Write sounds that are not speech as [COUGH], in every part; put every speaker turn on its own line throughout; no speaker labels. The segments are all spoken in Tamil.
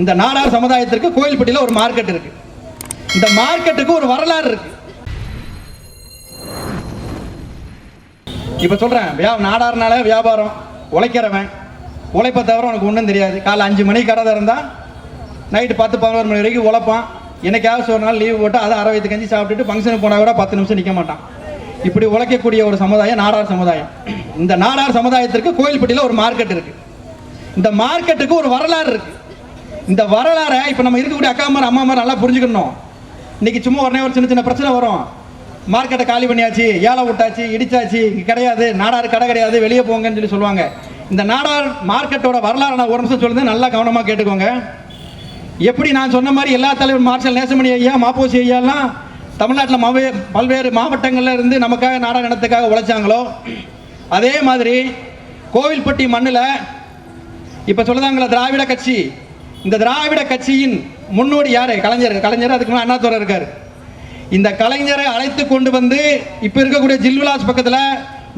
இந்த நாடார் சமுதாயத்திற்கு கோயில்பட்டியில் ஒரு மார்க்கெட் இருக்கு. இந்த மார்க்கெட்டுக்கு ஒரு வரலாறு இருக்கு. இப்ப சொல்றேன் வியா நாடார்னால வியாபாரம் உழைக்கிறவன் உழைப்பை தவிர உனக்கு ஒன்றும் தெரியாது. காலை அஞ்சு மணிக்கு கடை திறந்தா நைட்டு பத்து பதினோரு மணி வரைக்கும் உழைப்பான். என்னைக்காவது ஒரு நாள் லீவு போட்டு அதை அரை வயது கஞ்சி சாப்பிட்டுட்டு ஃபங்க்ஷனுக்கு போனால் கூட பத்து நிமிஷம் நிற்க மாட்டான். இப்படி உழைக்கக்கூடிய ஒரு சமுதாயம் நாடார் சமுதாயம். இந்த நாடார் சமுதாயத்திற்கு கோயில்பட்டியில் ஒரு மார்க்கெட் இருக்கு. இந்த மார்க்கெட்டுக்கு ஒரு வரலாறு இருக்குது இந்த வரலாறை இப்போ நம்ம இருக்கக்கூடிய அக்கா மாதிரி அம்மா மாதிரி நல்லா புரிஞ்சுக்கணும். இன்னைக்கு சும்மா உடனே ஒரு சின்ன சின்ன பிரச்சனை வரும். மார்க்கெட்டை காலி பண்ணியாச்சு ஏழை விட்டாச்சு இடிச்சாச்சு இங்கே கிடையாது நாடார் கடை கிடையாது வெளியே போங்கன்னு சொல்லி சொல்லுவாங்க. இந்த நாடார் மார்க்கெட்டோட வரலாறு நான் ஒரு நிமிஷம் சொல்லுது நல்லா கவனமாக கேட்டுக்கோங்க. எப்படி நான் சொன்ன மாதிரி எல்லா தலைவர் மார்ஷல் நேசமணி ஐயா மாப்போசி ஐயாலாம் தமிழ்நாட்டில் மவே பல்வேறு மாவட்டங்களில் இருந்து நமக்காக நாடா இனத்துக்காக உழைச்சாங்களோ அதே மாதிரி கோவில்பட்டி மண்ணில் இப்போ சொல்லுதாங்களே திராவிட கட்சி. இந்த திராவிட கட்சியின் முன்னோடி யாரு? கலைஞர். கலைஞர் அதுக்கு முன்னாடி அண்ணாதுரை இருக்காரு. இந்த கலைஞரை அழைத்து கொண்டு வந்து இப்போ இருக்கக்கூடிய ஜில்விலாஸ் பக்கத்தில்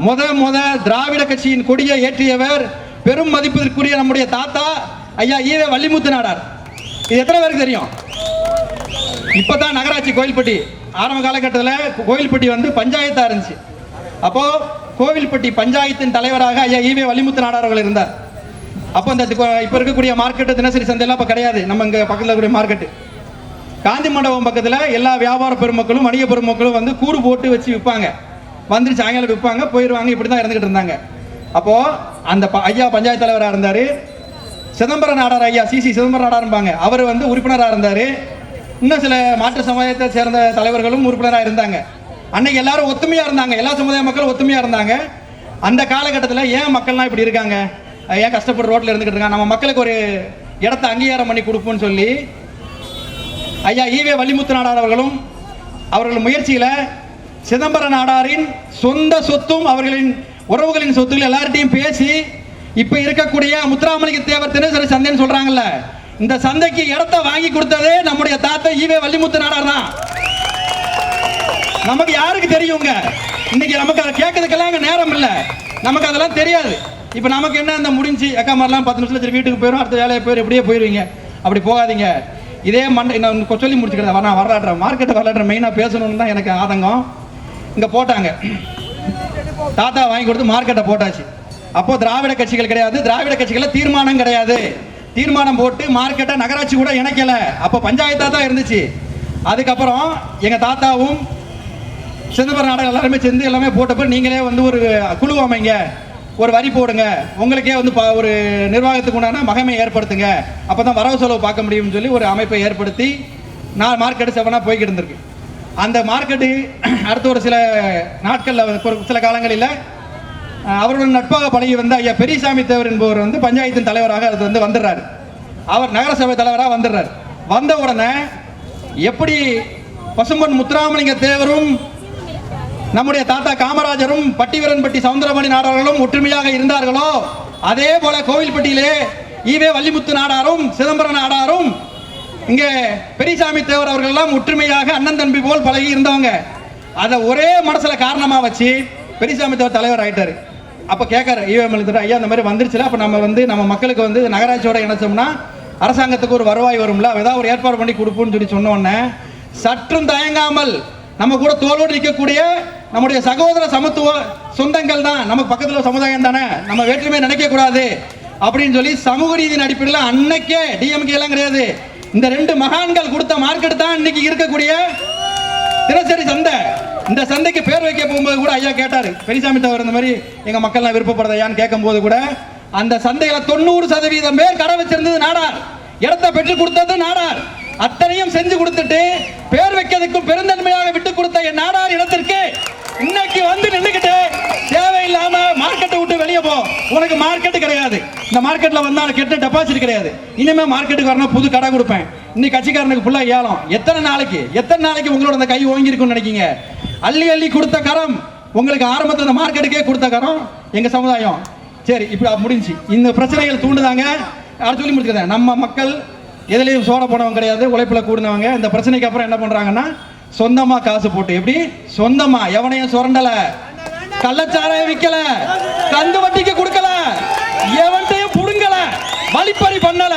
முத முத திராவிட கட்சியின் கொடியை ஏற்றியவர் பெரும் மதிப்பிற்குரிய நம்முடைய தாத்தா ஐயா ஈவே வள்ளிமுத்து நாடார் இது எத்தனை பேருக்கு தெரியும்? இப்பதான் நகராட்சி கோயில்பட்டி ஆரம்ப காலகட்டத்தில் கோயில்பட்டி வந்து பஞ்சாயத்தா இருந்துச்சு. அப்போ கோவில்பட்டி பஞ்சாயத்தின் தலைவராக ஐயா ஈவே வள்ளிமுத்து நாடார் அவர்கள் இருந்தார். அப்போ இந்த இப்போ இருக்கக்கூடிய மார்க்கெட்டு தினசரி சந்தையெல்லாம் இப்போ கிடையாது. நம்ம இங்கே பக்கத்தில் இருக்கக்கூடிய மார்க்கெட்டு காந்தி மண்டபம் பக்கத்தில் எல்லா வியாபார பெருமக்களும் வணிக பெருமக்களும் வந்து கூறு போட்டு வச்சு விற்பாங்க வந்துட்டு சாயங்காலம் விற்பாங்க போயிடுவாங்க இப்படி தான் இருந்துகிட்டு இருந்தாங்க. அப்போது அந்த ப- ஐயா பஞ்சாயத்து தலைவராக இருந்தார். சிதம்பர நாடார் ஐயா சிசி சிதம்பர நாடார்பாங்க அவர் வந்து உறுப்பினராக இருந்தார். இன்னும் சில மாற்று சமுதாயத்தை சேர்ந்த தலைவர்களும் உறுப்பினராக இருந்தாங்க. அன்னைக்கு எல்லாரும் ஒத்துமையாக இருந்தாங்க. எல்லா சமுதாய மக்களும் ஒத்துமையாக இருந்தாங்க. அந்த காலகட்டத்தில் ஏன் மக்கள்லாம் இப்படி இருக்காங்க? ஏன் கஷ்டப்பட்டு ரோட்டில் இருந்துகிட்டு இருக்காங்க நம்ம மக்களுக்கு ஒரு இடத்த அங்கீகாரம் பண்ணி கொடுப்போம்னு சொல்லி ஐயா ஈவே வள்ளிமுத்து நாடார் அவர்களும் அவர்கள் முயற்சியில் சிதம்பர நாடாரின் சொந்த சொத்தும் அவர்களின் உறவுகளின் சொத்துக்கள் எல்லார்ட்டையும் பேசி இப்போ இருக்கக்கூடிய முத்துராமலிங்க தேவர் தினசரி சந்தைன்னு சொல்கிறாங்கல்ல இந்த சந்தைக்கு இடத்த வாங்கி கொடுத்ததே நம்முடைய தாத்தா ஈவே வள்ளிமுத்து நாடார் தான். நமக்கு யாருக்கு தெரியுங்க? இன்னைக்கு நமக்கு அதை கேட்கறதுக்கெல்லாம் அங்கே நேரம் இல்லை. நமக்கு அதெல்லாம் தெரியாது. இப்போ நமக்கு என்ன அந்த முடிஞ்சு அக்கா மாதிரிலாம் பத்து நிமிஷத்தில் சரி வீட்டுக்கு போயிடும் அடுத்த வேலையை போயிடும் இப்படியே போயிடுவீங்க அப்படி போகாதீங்க. இதே மண்டை நான் கொ- சொல்லி முடிச்சுக்கிறேன். நான் வரலாற்ற மார்க்கெட்டை வரலாற்ற மெயினாக பேசணும்னு தான் எனக்கு ஆதங்கம். இங்கே போட்டாங்க. தாத்தா வாங்கி கொடுத்து மார்க்கெட்டை போட்டாச்சு. அப்போ திராவிட கட்சிகள் கிடையாது. திராவிட கட்சிகளில் தீர்மானம் கிடையாது. தீர்மானம் போட்டு மார்க்கெட்டை நகராட்சி கூட இணைக்கல. அப்போ பஞ்சாயத்தாக தான் இருந்துச்சு. அதுக்கப்புறம் எங்கள் தாத்தாவும் சிதம்பரம் நாடகம் எல்லாருமே சேர்ந்து எல்லாமே போட்டப்போ நீங்களே வந்து ஒரு குழு அமைங்க. ஒரு வரி போடுங்க. உங்களுக்கே வந்து ஒரு நிர்வாகத்துக்கு உண்டான மகமை ஏற்படுத்துங்க. அப்போ தான் வரவு செலவு பார்க்க முடியும்னு சொல்லி ஒரு அமைப்பை ஏற்படுத்தி நான் மார்க்கெட்டு செவனாக போய்கிட்டு இருந்திருக்கு. அந்த மார்க்கெட்டு [CLEARS THROAT] அடுத்த ஒரு சில நாட்களில் ஒரு சில காலங்களில் அவருடன் நட்பாக பழகி வந்த ஐயா பெரியசாமி தேவர் என்பவர் வந்து பஞ்சாயத்தின் தலைவராக அது வந்து வந்துடுறாரு. அவர் நகரசபை தலைவராக வந்துடுறாரு. வந்த உடனே எப்படி பசும்பன் முத்துராமலிங்க தேவரும் நம்முடைய தாத்தா காமராஜரும் பட்டிவீரன்பட்டி சவுந்தரமணி நாடார்களும் ஒற்றுமையாக இருந்தார்களோ? அதே போல கோவில்பட்டியிலே ஈவே வள்ளிமுத்து நாடாரும் சிதம்பரம் நாடாரும் இங்கே பெரியசாமி தேவர் அவர்கள் எல்லாம் ஒற்றுமையாக அண்ணன் தம்பி போல் பழகி இருந்தவங்க. அதை ஒரே மனசில் காரணமாக வச்சு பெரியசாமி தேவர் தலைவர் ஆகிட்டார் அப்போ கேட்காரு ஈவே மலித்துட்டு ஐயா இந்த மாதிரி வந்துருச்சுல அப்போ நம்ம வந்து நம்ம மக்களுக்கு வந்து நகராட்சியோட இணைச்சோம்னா அரசாங்கத்துக்கு ஒரு வருவாய் வரும்ல ஏதாவது ஒரு ஏற்பாடு பண்ணி கொடுப்போம்னு சொல்லி சொன்ன உடனே சற்றும் தயங்காமல் நம்ம கூட தோளோடு நிற்கக்கூடிய நம்முடைய சகோதர சமத்துவ சொந்தங்கள் தான். நமக்கு பக்கத்தில் சமுதாயம் தானே? நம்ம வேற்றுமையை நினைக்க கூடாது. அப்படின்னு சொல்லி சமூக ரீதியின் அடிப்படையில் அன்னைக்கே டிஎம்கே எல்லாம் கிடையாது. இந்த ரெண்டு மகான்கள் கொடுத்த மார்க்கெட் தான் இன்னைக்கு இருக்கக்கூடிய தினசரி சந்தை. இந்த சந்தைக்கு பேர் வைக்க போகும்போது கூட ஐயா கேட்டார். பெரியசாமி தவிர இந்த மாதிரி எங்க மக்கள்லாம் விருப்பப்படுறதையான்னு கேட்கும்போது கூட அந்த சந்தையில தொண்ணூறு சதவீதம் பேர் கடை வச்சிருந்தது நாடார். இடத்தை பெற்று கொடுத்தது நாடார். அத்தனையும் செஞ்சு கொடுத்துட்டு பேர் வைக்கிறதுக்கும் பெருந்தன்மையாக விட்டு கொடுத்த என் நாடார் இடத்திற்கு இன்னைக்கு வந்து நின்றுக்கிட்டு தேவையில்லாம மார்க்கெட்டை விட்டு வெளியே போ. உனக்கு மார்க்கெட்டு கிடையாது. இந்த மார்க்கெட்ல வந்தாலும் கெட்ட டெபாசிட் கிடையாது. இனிமே மார்க்கெட்டுக்கு வரணும் புது கடை கொடுப்பேன். இன்னைக்கு கட்சிக்காரனுக்கு ஃபுல்லா ஏலம். எத்தனை நாளைக்கு? எத்தனை நாளைக்கு உங்களோட அந்த கை ஓங்கியிருக்கும்னு நினைக்கிங்க? நினைக்கீங்க அள்ளி அள்ளி கொடுத்த கரம். உங்களுக்கு ஆரம்பத்தில் இந்த மார்க்கெட்டுக்கே கொடுத்த கரம். எங்க சமுதாயம். சரி இப்படி முடிஞ்சு இந்த பிரச்சனைகள் தூண்டுதாங்க. அடுத்து சொல்லி முடிச்சுக்கிறேன். நம்ம மக்கள் எதுலேயும் சோழ போனவங்க கிடையாது உழைப்பில் கூடினவங்க. இந்த பிரச்சனைக்கு அப்புறம் என்ன பண்ணுறாங்கன்னா சொந்தமாக காசு போட்டு எப்படி? சொந்தமாக எவனையும் சுரண்டலை. கள்ளச்சாராயம் விற்கலை கந்து வட்டிக்கு கொடுக்கல. எவன்ட்டையும் புடுங்கல. வழிப்பறி பண்ணல.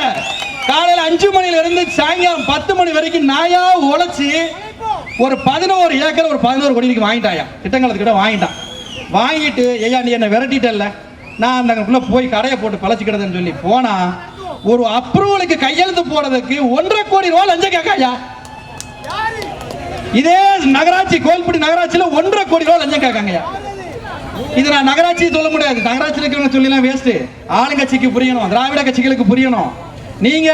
காலையில் அஞ்சு மணில இருந்து சாயங்காலம் பத்து மணி வரைக்கும் நாயா உழைச்சி ஒரு பதினோரு ஏக்கர் ஒரு பதினோரு கோடிக்கு வாங்கிட்டாயா. திட்டங்களத்துக்கிட்ட வாங்கிட்டான். வாங்கிட்டு ஐயா நீ என்னை விரட்டிட்டல்ல. நான் அந்த போய் கடையை போட்டு பழச்சிக்கிட்டதுன்னு சொல்லி போனா ஒரு அப்ரூவலுக்கு கையெழுத்து போறதுக்கு ஒன்றரை கோடி ரூபாய் லஞ்சம் கேட்காயா? இதே நகராட்சி கோல்பட்டி நகராட்சியில் ஒன்றரை கோடி ரூபாய் லஞ்சம் கேட்காங்கய்யா. இது நான் நகராட்சி சொல்ல முடியாது. நகராட்சியில் இருக்கிறவங்க சொல்லலாம் வேஸ்ட் ஆளுங்கட்சிக்கு புரியணும் திராவிட கட்சிகளுக்கு புரியணும். நீங்க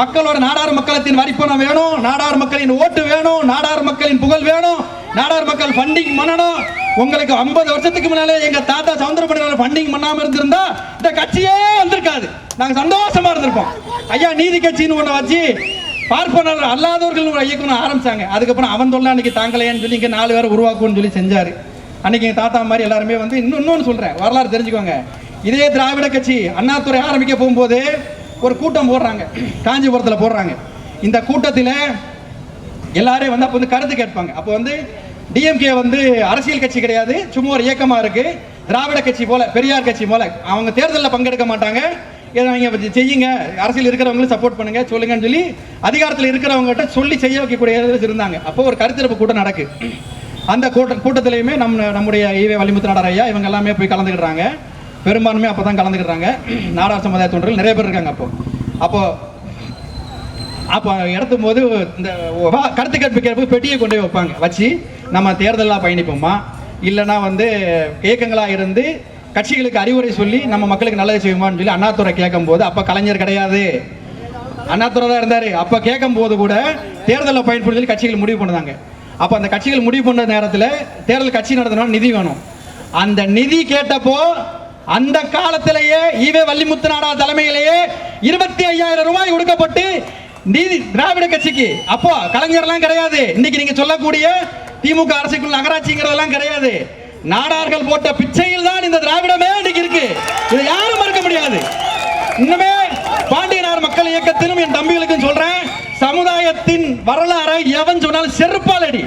மக்களோட நாடார் மக்களத்தின் வரிப்பணம் வேணும் நாடார் மக்களின் ஓட்டு வேணும் நாடார் மக்களின் புகழ் வேணும் நாடார் மக்கள் ஃபண்டிங் பண்ணணும். உங்களுக்கு 50 வருஷத்துக்கு முன்னாலே எங்க தாத்தா சவுந்தரபடி ஃபண்டிங் பண்ணாம இருந்திருந்தா இந்த கட்சியே வந்திருக்காது. நாங்க சந்தோஷமா இருந்திருப்போம். ஐயா நீதி கட்சின்னு ஒண்ணு வச்சு பார்ப்பனர் அல்லாதவர்கள் ஒரு இயக்கணும் ஆரம்பிச்சாங்க. அதுக்கப்புறம் அவன் தொல்லை அன்னைக்கு தாங்கலையான்னு சொல்லி இங்க நாலு பேரை உருவாக்கும்னு சொல்லி செஞ்சாரு. அன்னைக்கு எங்க தாத்தா மாதிரி எல்லாருமே வந்து இன்னும் இன்னொன்னு சொல்றேன். வரலாறு தெரிஞ்சுக்கோங்க. இதே திராவிட கட்சி அண்ணாத்துறை ஆரம்பிக்க போகும்போது ஒரு கூட்டம் போடுறாங்க. காஞ்சிபுரத்தில் போடுறாங்க. இந்த கூட்டத்தில் எல்லாரும் வந்து அப்போ வந்து கருத்து கேட்பாங்க. அப்போ வந்து டிஎம்கே வந்து அரசியல் கட்சி கிடையாது. சும்மா ஒரு இயக்கமாக இருக்கு. திராவிட கட்சி போல பெரியார் கட்சி போல. அவங்க தேர்தலில் பங்கெடுக்க மாட்டாங்க. இதை நீங்கள் செய்யுங்க. அரசியல் இருக்கிறவங்களும் சப்போர்ட் பண்ணுங்க சொல்லுங்கன்னு சொல்லி அதிகாரத்தில் இருக்கிறவங்ககிட்ட சொல்லி செய்ய வைக்கக்கூடிய இருந்தாங்க. அப்போ ஒரு கருத்தரப்பு கூட்டம் நடக்கு. அந்த கூட்ட கூட்டத்திலையுமே நம்ம நம்முடைய ஈவே வலிமுத்து நாடார் ஐயா இவங்க எல்லாமே போய் கலந்துக்கிடுறாங்க பெரும்பான்மையாக அப்போ தான் கலந்துக்கிடுறாங்க நாடார் சமுதாய தொண்டர்கள் நிறைய பேர் இருக்காங்க அப்போ. அப்போ அப்போ இடத்தும் போது இந்த கருத்து கற்பிக்கிறப்ப பெட்டியை கொண்டு போய் வைப்பாங்க வச்சு நம்ம தேர்தலாக பயணிப்போமா? இல்லைன்னா வந்து இயக்கங்களாக இருந்து கட்சிகளுக்கு அறிவுரை சொல்லி நம்ம மக்களுக்கு நல்லது செய்வோமான்னு சொல்லி அண்ணாதுரை கேட்கும்போது அப்போ கலைஞர் கிடையாது. அண்ணாத்துறை தான் இருந்தார். அப்போ கேட்கும்போது கூட தேர்தலில் பயன்படுத்தி கட்சிகள் முடிவு பண்ணுதாங்க. அப்போ அந்த கட்சிகள் முடிவு பண்ண நேரத்தில் தேர்தல் கட்சி நடத்தினா நிதி வேணும். அந்த நிதி கேட்டப்போ அந்த காலத்திலேயே ஈவே வள்ளிமுத்து நாடா தலைமையிலேயே இருபத்தி ஐயாயிரம் ரூபாய் கொடுக்கப்பட்டு நீதி திராவிட கட்சிக்கு. அப்போ கலைஞர்லாம் கிடையாது. இன்னைக்கு நீங்க சொல்லக்கூடிய திமுக அரசுக்குள் நகராட்சிங்கிறதெல்லாம் கிடையாது. நாடார்கள் போட்ட பிச்சையில் தான் இந்த திராவிடமே இன்னைக்கு இருக்கு. இதை யாரும் மறுக்க முடியாது. இன்னுமே பாண்டியனார் மக்கள் இயக்கத்திலும் என் தம்பிகளுக்கும் சொல்றேன் சமுதாயத்தின் வரலாறை எவன் சொன்னாலும் செருப்பாலடி